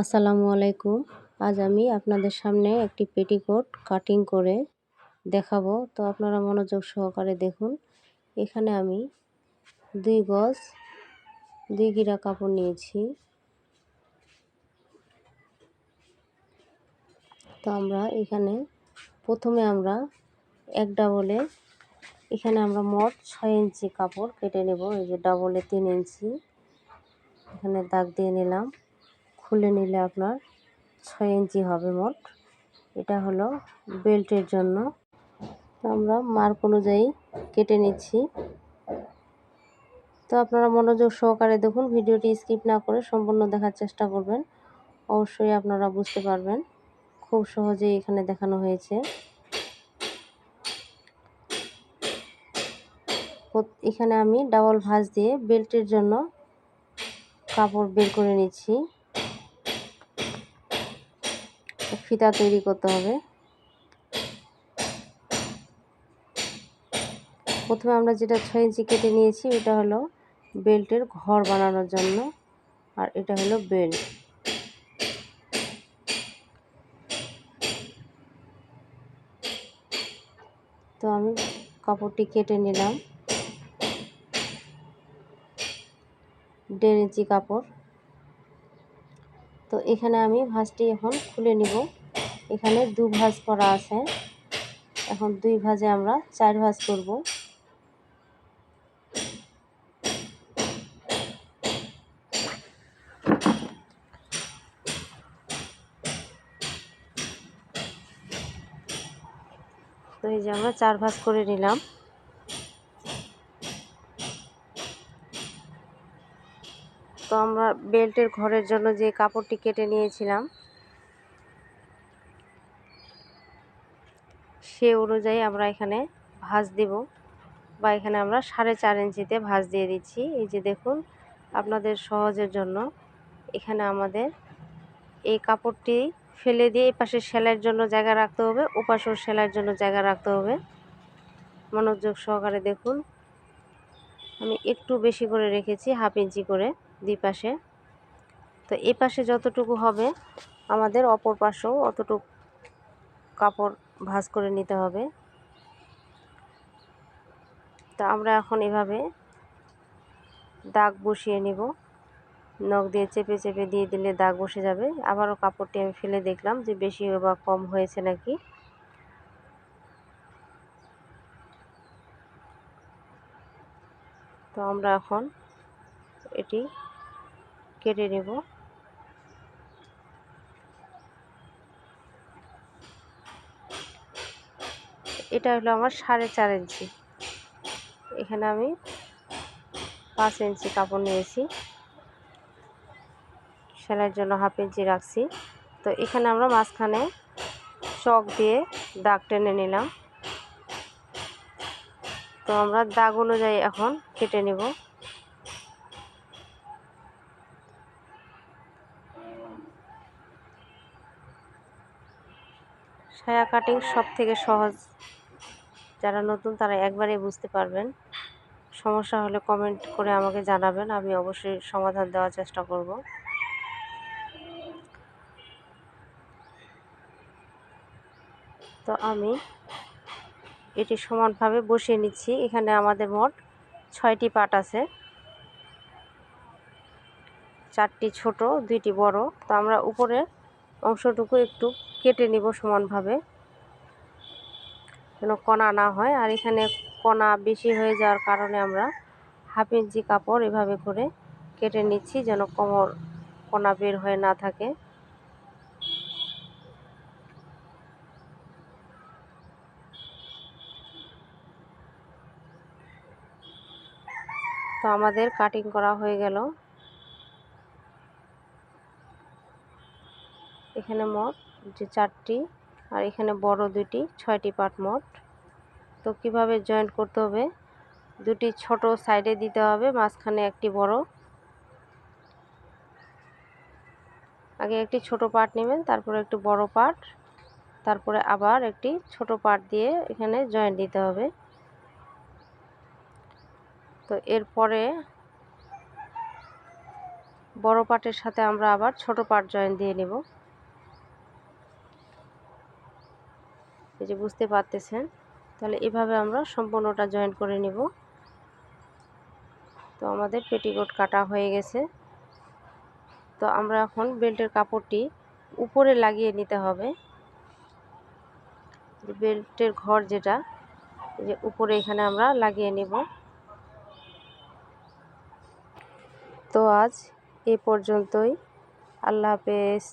আসসালামু আলাইকুম। আজ আমি আপনাদের সামনে একটি পেটিকোট কাটিং করে দেখাবো। তো আপনারা মনোযোগ সহকারে দেখুন। এখানে আমি দুই গজ দুই গিরা কাপড় নিয়েছি। তো আমরা এখানে প্রথমে আমরা এক ডাবলে এখানে আমরা মোট ছয় ইঞ্চি কাপড় কেটে নেব। এই যে ডাবলে তিন ইঞ্চি। এখানে দাগ দিয়ে নিলাম। খুলে নিলে আপনার ছয় ইঞ্চি হবে মোট। এটা হলো বেল্টের জন্য। আমরা মার্ক অনুযায়ী কেটে নিচ্ছি। তো আপনারা মনোযোগ সহকারে দেখুন, ভিডিওটি স্কিপ না করে সম্পূর্ণ দেখার চেষ্টা করবেন। অবশ্যই আপনারা বুঝতে পারবেন, খুব সহজেই এখানে দেখানো হয়েছে। এখানে আমি ডাবল ভাঁজ দিয়ে বেল্টের জন্য কাপড় বের করে নিচ্ছি। ফিতা তৈরি করতে হবে। প্রথমে আমরা যেটা ছয় ইঞ্চি কেটে নিয়েছি, এটা হলো বেল্টের ঘর বানানোর জন্য, আর এটা হলো বেল্ট। তো আমি কাপড়টি কেটে নিলাম। দেড় ইঞ্চি কাপড়। তো এখানে আমি ভাঁজটি এখন খুলে নিব। এখানে দু ভাঁজ করা আছে। এখন দুই ভাজে আমরা চার ভাঁজ করব। তো এই যে আমরা চার ভাঁজ করে নিলাম। তো আমরা বেল্টের ঘরের জন্য যে কাপড়টি কেটে নিয়েছিলাম সে অনুযায়ী আমরা এখানে ভাঁজ দিব বা এখানে আমরা সাড়ে চার ইঞ্চিতে ভাঁজ দিয়ে দিচ্ছি। এই যে দেখুন, আপনাদের সহজের জন্য এখানে আমাদের এই কাপড়টি ফেলে দিয়ে এই পাশে সেলাইয়ের জন্য জায়গা রাখতে হবে, ওপাশেও সেলাইয়ের জন্য জায়গা রাখতে হবে। মনোযোগ সহকারে দেখুন, আমি একটু বেশি করে রেখেছি, হাফ ইঞ্চি করে দুই পাশে। তো এই পাশে যতটুকু হবে আমাদের অপর পাশেও অতটুকু কাপড় ভাঁজ করে নিতে হবে। তো আমরা এখন এভাবে দাগ বসিয়ে নিব। নখ দিয়ে চেপে চেপে দিয়ে দিলে দাগ বসে যাবে। আবারও কাপড়টি আমি ফেলে দেখলাম যে বেশি বা কম হয়েছে নাকি। তো আমরা এখন এটি কেটে নেব। এটা হলো আমার সাড়ে চার ইঞ্চি। এখানে আমি পাঁচ ইঞ্চি কাপড় নিয়েছি। সেলাইয়ের জন্য হাফ ইঞ্চি রাখছি। তো এখানে আমরা মাঝখানে চক দিয়ে দাগ টেনে নিলাম। তো আমরা দাগ অনুযায়ী এখন কেটে নেব। ছায়া কাটিং সব থেকে সহজ। যারা নতুন, তারা একবারেই বুঝতে পারবেন। সমস্যা হলে কমেন্ট করে আমাকে জানাবেন, আমি অবশ্যই সমাধান দেওয়ার চেষ্টা করব। তো আমি এটি সমানভাবে বসিয়ে নিচ্ছি। এখানে আমাদের মোট ছয়টি পাট আছে। চারটি ছোট, দুইটি বড়। তো আমরা উপরের অংশটুকু একটু কেটে নিব সমানভাবে। যেন কণা না হয়। আর এখানে কণা বেশি হয়ে যাওয়ার কারণে আমরা হাফ ইঞ্চি কাপড় এভাবে করে কেটে নিচ্ছি যেন কোমর কণা বের হয়ে না থাকে। তো আমাদের কাটিং করা হয়ে গেল। এখানে মোট যে চারটি আর এখানে বড় দুটি ছয়টি পাট মোট। তো কীভাবে জয়েন্ট করতে হবে? দুটি ছোট সাইডে দিতে হবে, মাঝখানে একটি বড়। আগে একটি ছোট পাট নেবেন, তারপরে একটু বড় পাট, তারপরে আবার একটি ছোট পাট দিয়ে এখানে জয়েন্ট দিতে হবে। তো এরপরে বড় পার্টের সাথে আমরা আবার ছোট পার্ট জয়েন দিয়ে নেব। এই যে বুঝতে পারতেছেন, তাহলে এভাবে আমরা সম্পূর্ণটা জয়েন করে নেব। তো আমাদের পেটিকোট কাটা হয়ে গেছে। তো আমরা এখন বেল্টের কাপড়টি উপরে লাগিয়ে নিতে হবে। বেল্টের ঘর যেটা যে উপরে এখানে আমরা লাগিয়ে নেব। তো আজ এ পর্যন্তই। আল্লাহ হাফেজ।